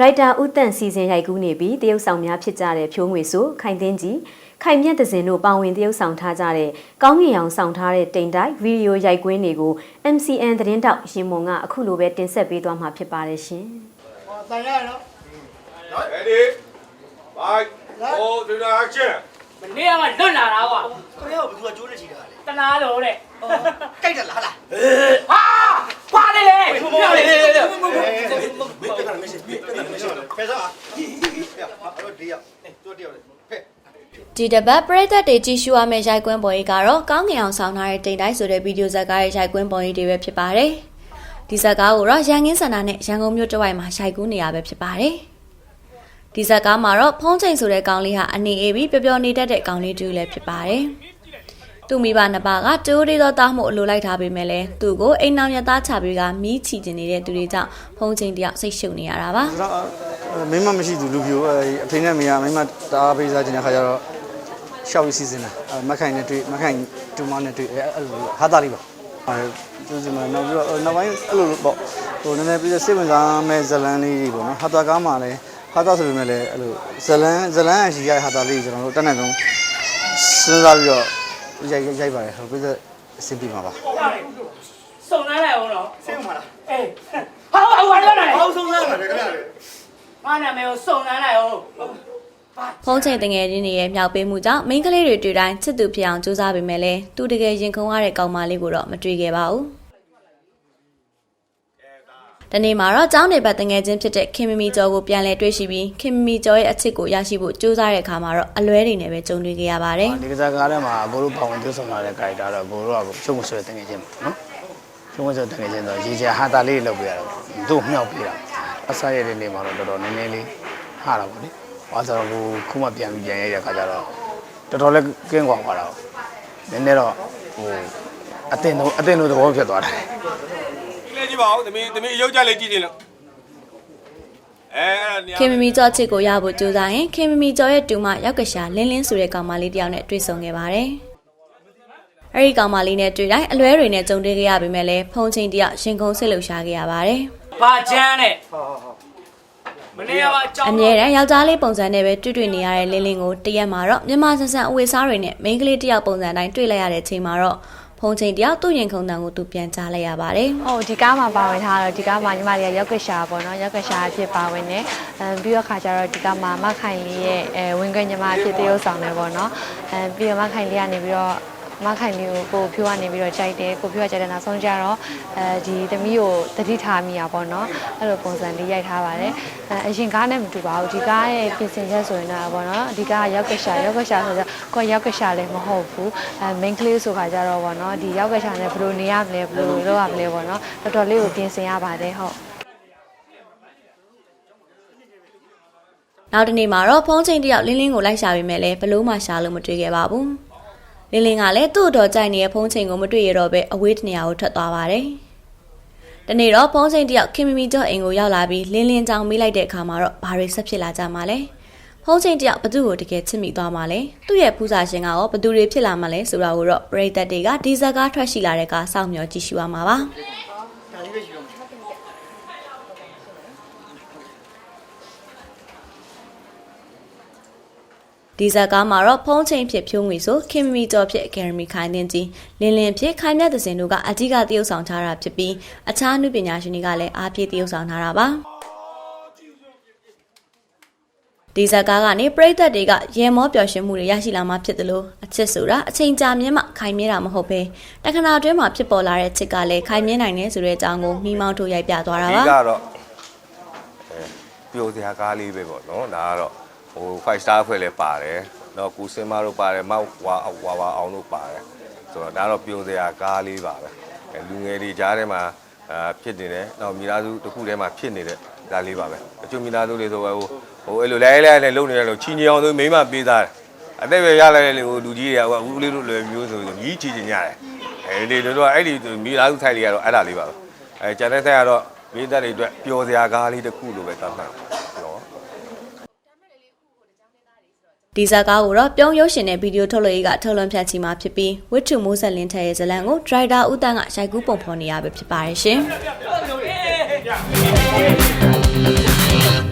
ရိုက်တာဦးတန့်စီစဉ်ရိုက်ကူးနေပြီးတရုတ်ဆောင်များဖြစ်ကြတဲ့ဖြိုးငွေဆိုခိုင်သိန်းကြီးခိုင်မြတ်တစင်တို့ပါဝင်တရုတ်ဆောင်ထားကြတဲ့ကောင်းငင်အောင်ဆောင်ထားတဲ့တိမ်တိုက်ဗီဒီယိုရိုက်ကွင်းတွေကို MCN သတင်းတောက်ရင်မုံကအခုလိုပဲတင်ဆက်ပေးသွားမှာဖြစ်ပါတယ်ရှင်။ဟောတန်ရနော် Ready? Five, four, three, two, action! မနေ့ကမှလွတ်လာတာကွာခရီးကဘယ်သူကကျိုးနေချီတာလဲတနာလို့တဲ့ကြိုက်တယ်လားလားဟာပါလေလေမင်းပြတာမရှိမင်းပြတာမရှိဖဲစားအဲ့တော့ဒီရတို့တယောက်လေဖဲ ဒီတစ်ပတ်ပရိသတ်တွေကြည့်ရှုရမယ့်ရိုက်ကွင်းပေါ်ကြီးကတော့ကောင်းငင်အောင်ဆောင်ထားတဲ့တိမ်တိုင်းဆိုတဲ့ဗီဒီယိုဇာတ်ကားရဲ့ရိုက်ကွင်းပေါ်ကြီးတွေပဲဖြစ်ပါတယ်။ဒီဇာတ်ကားကိုတော့ရန်ကင်းစန္ဒာနဲ့ရန်ကုန်မြို့တစ်ဝိုက်မှာရိုက်ကူးနေရပဲဖြစ်ပါတယ်။ဒီဇာတ်ကားမှာတော့ဖုံးချိန်ဆိုတဲ့ကောင်လေးဟာအနေအေးပြီးပျော်ပျော်နေတတ်တဲ့ကောင်လေးတူလည်းဖြစ်ပါတယ်။သူ့မိဘနှစ်ပါးကတိုးရီသောတားမှုအလိုလိုက်ထားပေမဲ့လည်းသူ့ကိုအိမ်နောက်ရသားချပြီးကမီးချီကျင်နေတဲ့သူတွေကြောင့်ဖုံးချိန်တယောက်စိတ်ရှုပ်နေရတာပါ။ဆိုတော့အဲမိမမရှိသူလူပြိုအဲအဖေနဲ့မိကမိမတအားပေးစားခြင်းတဲ့ခါကျတော့ ရှောက်ပြီးစီစဉ်တာအဲမခိုင်နဲ့တွေ့မခိုင်တူမနဲ့တွေ့အဲအဲ့လိုဟာတာလေးပါအဲသူစီမနောက်ပြီးတော့နောက်ပိုင်းအဲ့လိုပေါ့ဟိုနည်းနည်းပြီးစိတ်ဝင်စားမဲ့ဇလန်းလေးတွေပေါ့နော်ဟာတာကားမှာလည်းဟာတာဆိုပေမဲ့လည်းအဲ့လိုဇလန်းဇလန်းအရှိရဟာတာလေးကျွန်တော်တို့တက်နိုင်ဆုံးစဉ်းစားပြီးတော့ရိုက်ရိုက်ပါတယ်ဟိုပြီးတော့အဆင်ပြေမှာပါစုံနှမ်းလိုက်အောင်တော့ဆင်းမလားအေးဟာဟာဟာလွတ်လာတယ်အောက်ဆုံးသားလာတယ်ခင်ဗျာလေ ငါနာမည်ကိုစုံနှမ်းလိုက်အောင်ဖုံးချိန်တငယ်ချင်းတွေရဲ့မြောက်ပေးမှုကြောင့်မိန်းကလေးတွေတွေ့တိုင်းချစ်သူဖြစ်အောင်ကြိုးစားပေမဲ့လည်းသူတကယ်ရင်ခုန်ရတဲ့ကောင်မလေးကိုတော့မတွေ့ခဲ့ပါဘူး။တနေ့မှာတော့ကျောင်းနေဘက်တငယ်ချင်းဖြစ်တဲ့ခင်မမီကျော်ကိုပြန်လည်တွေ့ရှိပြီးခင်မမီကျော်ရဲ့အချစ်ကိုရရှိဖို့ကြိုးစားတဲ့အခါမှာတော့အလွဲတွေနဲ့ပဲကြုံတွေ့ခဲ့ရပါတယ်။ဒီကစားကားထဲမှာအကိုတို့ပါဝင်သွဆောင်လာတဲ့ character တော့အကိုတို့ကရှုံးမဆွဲတငယ်ချင်းပေါ့နော်ရှုံးမဆွဲတငယ်ချင်းတော့ရေချာဟာတာလေးလောက်ပြရတော့တို့မြောက်ပြတာအစားရတဲ့နေမှာတော့တော်တော်နည်းနည်းလေးဟာတာပေါ့လေ ဘာသာတော့ခုမှပြန်ပြီးပြန်ရတဲ့ခါကျတော့တော်တော်လေးကင်းကွာသွားတာနည်းနည်းတော့ဟိုအတင်တို့အတင်တို့သဘောဖြစ်သွားတယ်ဒီလေးကြည့်ပါဦးသမီးသမီးအယုတ်ကြလေးကြည့်နေလို့အဲအဲ့ဒါနေရာခင်မမီကျော်ချစ်ကိုရဖို့ကြိုးစားရင်ခင်မမီကျော်ရဲ့တူမရောက်ကရှာလင်းလင်းဆိုတဲ့ကောင်မလေးတစ်ယောက်နဲ့တွေ့ဆုံခဲ့ပါတယ်။အဲဒီကောင်မလေးနဲ့တွေ့တိုင်းအလွဲတွေနဲ့ကြုံတွေ့ခဲ့ရပေမဲ့လည်းဖုံချင်းတစ်ယောက်ရှင်ကုန်းဆစ်လှုပ်ရှားခဲ့ရပါတယ်။ဘာချမ်းနဲ့မနေ့ကမှ အကြောင်းအမြဲတမ်းယောက်ျားလေးပုံစံနဲ့ပဲတွေ့တွေ့နေရတဲ့လင်းလင်းကိုတရက်မှာတော့မြန်မာဆန်ဆန်အဝေစားတွေနဲ့မိန်းကလေးတစ်ယောက်ပုံစံတိုင်းတွေ့လိုက်ရတဲ့ချိန်မှာတော့ဖုံချိန်တစ်ယောက်သူ့ရင်ခုန်တန်ကိုသူပြန်ကြားလိုက်ရပါတယ်။ဟိုဒီကားမှာပါဝင်ထားတော့ဒီကားမှာညီမလေးကရောက်ကရှာပေါ့နော်ရောက်ကရှာအဖြစ်ပါဝင်နေအဲပြီးတော့ခါကျတော့ဒီကားမှာမခိုင်လေးရဲ့အဲဝင်ခွင့်ညီမအဖြစ်တရုပ်ဆောင်နေပေါ့နော်အဲပြီးတော့မခိုင်လေးကနေပြီးတော့ မခိုင်လေးကိုကိုဖြိုးကနေပြီးတော့ကြိုက်တယ်ကိုဖြိုးကကြိုက်တဲ့နောက်ဆုံးကျတော့အဲဒီသမီးကိုတတိထားမိရပေါ့နော်အဲ့လိုပုံစံလေးရိုက်ထားပါတယ်အဲအရင်ကားနဲ့မတူပါဘူးဒီကားရဲ့ပြင်ဆင်ချက်ဆိုရင်တော့ပေါ့နော်ဒီကားကရောက်ကရှာရောက်ကရှာဆိုတော့ကိုယ်ရောက်ကရှာလည်းမဟုတ်ဘူးအဲ main ကလေးဆိုခါကျတော့ပေါ့နော်ဒီရောက်ကရှာနဲ့ဘယ်လိုနေရမလဲဘယ်လိုလုပ်ရမလဲပေါ့နော်တော်တော်လေးကိုပြင်ဆင်ရပါတယ်ဟုတ်နောက်တစ်နေ့မှာတော့ဖုန်းချိန်တစ်ယောက်လင်းလင်းကိုလိုက်ရှာပေမဲ့လည်းဘလို့မှရှာလို့မတွေ့ခဲ့ပါဘူး။ လင်းလင်းကလည်းသူ့တော်ကြိုက်နေတဲ့ဖုန်းချိန်ကိုမတွေ့ရတော့ပဲအဝေးတနေရာကိုထွက်သွားပါတယ်။တနေ့တော့ဖုန်းချိန်တစ်ယောက်ခင်မီမီကျော်အိမ်ကိုရောက်လာပြီးလင်းလင်းကြောင်မေးလိုက်တဲ့အခါမှာတော့ဘာတွေဆက်ဖြစ်လာကြမှာလဲ။ဖုန်းချိန်တစ်ယောက်ဘသူ့ကိုတကယ်ချစ်မိသွားမှာလဲ။သူ့ရဲ့ဖူးစာရှင်ကရောဘသူတွေဖြစ်လာမှာလဲဆိုတာကိုတော့ပရိသတ်တွေကဒီဇက်ကားထွက်ရှိလာတဲ့ကစောင့်မျှော်ကြည့်ရှုရမှာပါ။ ဒါလေးပဲရှိတော့မယ် ဒီဇက်ကားမှာတော့ဖုံးချိန်ဖြစ်ဖြိုးငွေဆိုခင်မီကျော်ဖြစ်အကယ်ဒမီခိုင်တင်ကြီးလင်းလင်းဖြစ်ခိုင်မြတ်သစင်တို့ကအကြီးကတရုပ်ဆောင်ထားတာဖြစ်ပြီးအခြားနုပညာရှင်တွေကလည်းအားဖြည့်တရုပ်ဆောင်ထားတာပါဒီဇက်ကားကနေပရိသတ်တွေကရေမောပျော်ရွှင်မှုတွေရရှိလာမှဖြစ်တယ်လို့အချစ်ဆိုတာအချိန်ကြာမြင့်မှခိုင်မြဲတာမဟုတ်ပဲတခဏအတွင်းမှာဖြစ်ပေါ်လာတဲ့ချစ်ကလည်းခိုင်မြဲနိုင်တယ်ဆိုတဲ့အကြောင်းကိုမိမောင်းထုတ်ရိုက်ပြသွားတာဒီပါကတော့အဲပျော်စရာကားလေးပဲပေါ့နော်ဒါကတော့ ဟို5 star ဖွဲ့လည်းပါတယ်နော်ကိုစင်မတို့ပါတယ်မောက်ဝါဝါဝါအောင်တို့ပါတယ်ဆိုတော့ဒါကတော့ပျော်စရာကားလေးပါပဲအဲလူငယ်တွေကြားထဲမှာအာဖြစ်နေတယ်နောက်မိသားစုတစ်ခုထဲမှာဖြစ်နေတဲ့ဒါလေးပါပဲအချို့မိသားစုတွေဆိုပဲဟိုဟိုအဲ့လိုလဲလဲလဲလုံနေတယ်လို့ချီညောင်ဆိုမိမပေးသားတယ်အသက်ပဲရလိုက်တဲ့ဟိုလူကြီးတွေကအခုလေးတို့လွယ်မျိုးဆိုမြည်ချီချင်ကြတယ်အဲဒီတို့ကအဲ့ဒီမိသားစုထိုက်လေးကတော့အဲ့ဒါလေးပါပဲအဲကျန်တဲ့ဆက်ကတော့မိသားတွေအတွက်ပျော်စရာကားလေးတစ်ခုလိုပဲသတ်မှတ်နော် ဒီဇာကားကိုတော့ပြုံးရုပ်ရှင်တဲ့ဗီဒီယိုထုတ်လို့ရေးကထုတ်လွှင့်ဖြတ်ချီမှာဖြစ်ပြီးဝစ်ထုမိုးဆက်လင်းထက်ရဲ့ဇလံကိုဒရိုက်တာဦးတန်းကရိုက်ကူးပုံဖော်နေရပဲဖြစ်ပါတယ်ရှင်။